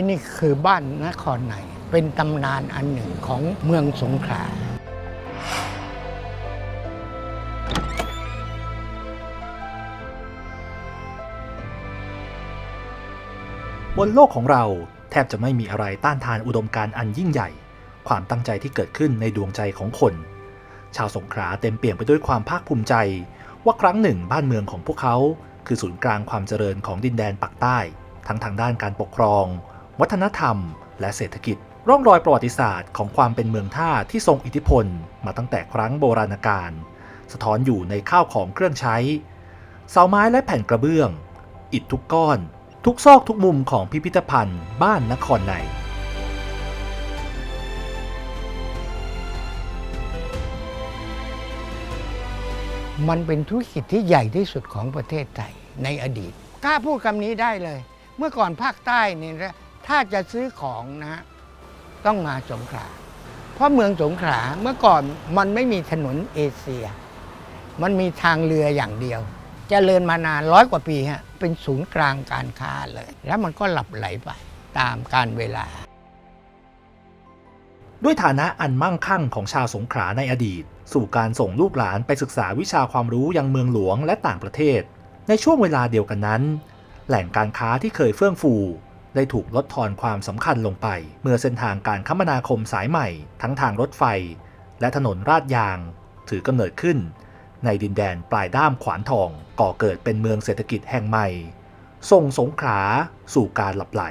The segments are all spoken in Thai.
ที่นี่คือบ้านนครในเป็นตำนานอันหนึ่งของเมืองสงขลาบนโลกของเราแทบจะไม่มีอะไรต้านทานอุดมการณ์อันยิ่งใหญ่ ความตั้งใจที่เกิดขึ้นในดวงใจของคน ชาวสงขลาเต็มเปี่ยมไปด้วยความภาคภูมิใจ ว่าครั้งหนึ่งบ้านเมืองของพวกเขา คือศูนย์กลางความเจริญของดินแดนปักใต้ ทั้งทางด้านการปกครอง วัฒนธรรม และเศรษฐกิจ ร่องรอยประวัติศาสตร์ของความเป็นเมืองท่าที่ทรงอิทธิพลมาตั้งแต่ครั้งโบราณกาลสะท้อนอยู่ในข้าวของเครื่องใช้ เสาไม้และแผ่นกระเบื้อง อิฐทุกก้อน ทุกซอกทุกมุมของพิพิธภัณฑ์บ้านนครในมันเป็นธุรกิจที่ใหญ่ที่สุดของประเทศไทยในอดีต กล้าพูดคำนี้ได้เลย เมื่อก่อนภาคใต้เนี่ยนะ ถ้าจะซื้อของนะต้องมาสงขลา เพราะเมืองสงขลาเมื่อก่อนมันไม่มีถนนเอเชีย มันมีทางเรืออย่างเดียวจเจริญมานานร้อยกว่าปีฮะเป็นศูนย์กลางการค้าเลย แล้วมันก็หลับไหลไปตามการเวลา ด้วยฐานะอันมั่งคั่งของชาวสงขลาในอดีต สู่การส่งลูกหลานไปศึกษาวิชาความรู้ยังเมืองหลวงและต่างประเทศ ในช่วงเวลาเดียวกันนั้น แหล่งการค้าที่เคยเฟื่องฟู ได้ถูกลดทอนความสำคัญลงไป เมื่อเส้นทางการคมนาคมสายใหม่ ทั้งทางรถไฟ และถนนราดยาง ถือกำเนิดขึ้น ในดินแดนปลายด้ามขวานทองก่อเกิดเป็นเมืองเศรษฐกิจแห่งใหม่ส่งสงขลาสู่การหลับไหล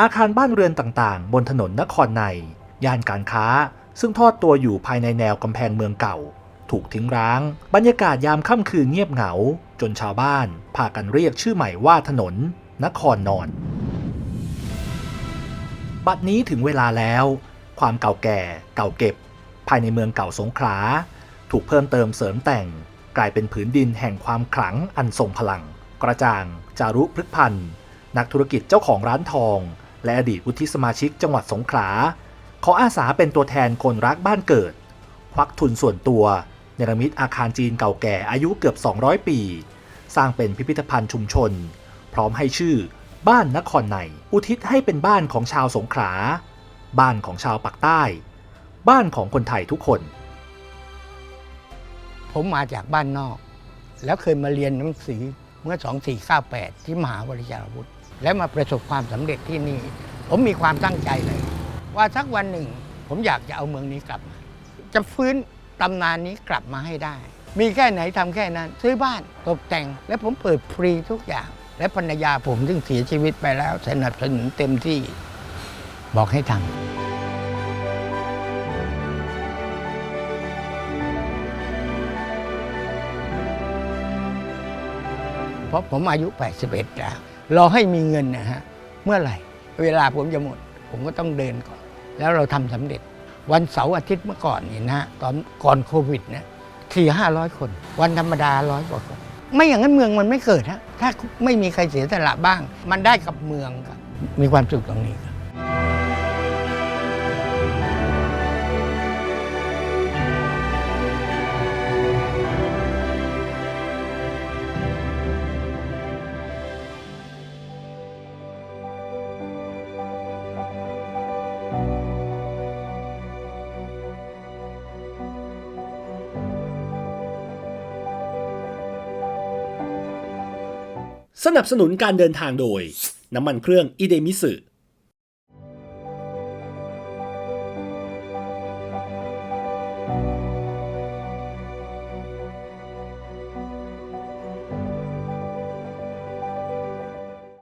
อาคารบ้านเรือนต่างๆ บนถนนนครใน ย่านการค้า ซึ่งทอดตัวอยู่ภายในแนวกำแพงเมืองเก่า ถูกทิ้งร้าง บรรยากาศยามค่ำคืนเงียบเหงา จนชาวบ้านพากันเรียกชื่อใหม่ว่าถนน นครนอน บัดนี้ถึงเวลาแล้ว ความเก่าแก่เก่าเก็บ ภายในเมืองเก่าสงขลา ถูกเพิ่มเติมเสริมแต่ง กลายเป็นผืนดินแห่งความขลังอันทรงพลัง กระจ่าง จารุพฤกพันธ์นักธุรกิจเจ้าของร้านทอง และอดีตวุฒิสมาชิกจังหวัดสงขลาขออาสาเป็นตัวแทนคนรักบ้านเกิด ควักทุนส่วนตัวเนรมิตอาคารจีนเก่าแก่อายุเกือบ 200 ปี สร้างเป็นพิพิธภัณฑ์ชุมชน พร้อมให้ชื่อ บ้านนครใน อุทิศให้เป็นบ้านของชาวสงขลา บ้านของชาวปักใต้ บ้านของคนไทยทุกคน ผมมาจากบ้านนอก แล้วเคยมาเรียนหนังสือเมื่อ 2498 ที่มหาวิทยาลัยวุฒิและมาประสบความสำเร็จที่นี่ ผมมีความตั้งใจเลย ว่าสักวันหนึ่ง ผมอยากจะเอาเมืองนี้กลับมา จะฟื้นตำนานนี้กลับมาให้ได้ มีแค่ไหนทำแค่นั้น ซื้อบ้านตกแต่ง และผมเปิดฟรีทุกอย่าง และภรรยาผมซึ่งเสียชีวิตไปแล้วสนับสนุนเต็มที่บอกให้ทำเพราะผมอายุ 81 แล้ว รอให้มีเงินนะฮะ เมื่อไหร่ เวลาผมจะหมด ผมก็ต้องเดินก่อน แล้วเราทำสำเร็จ วันเสาร์อาทิตย์เมื่อก่อนนี่นะฮะตอนก่อนโควิดนะสี่ห้าร้อยคน วันธรรมดาร้อยกว่าคน ไม่อย่างนั้นเมืองมันไม่เกิดฮะถ้าไม่มีใครเสียสละบ้าง มันได้กับเมืองครับมีความสุขตรงนี้ครับ สนับสนุนการเดินทางโดย น้ำมันเครื่องอิเดมิสึ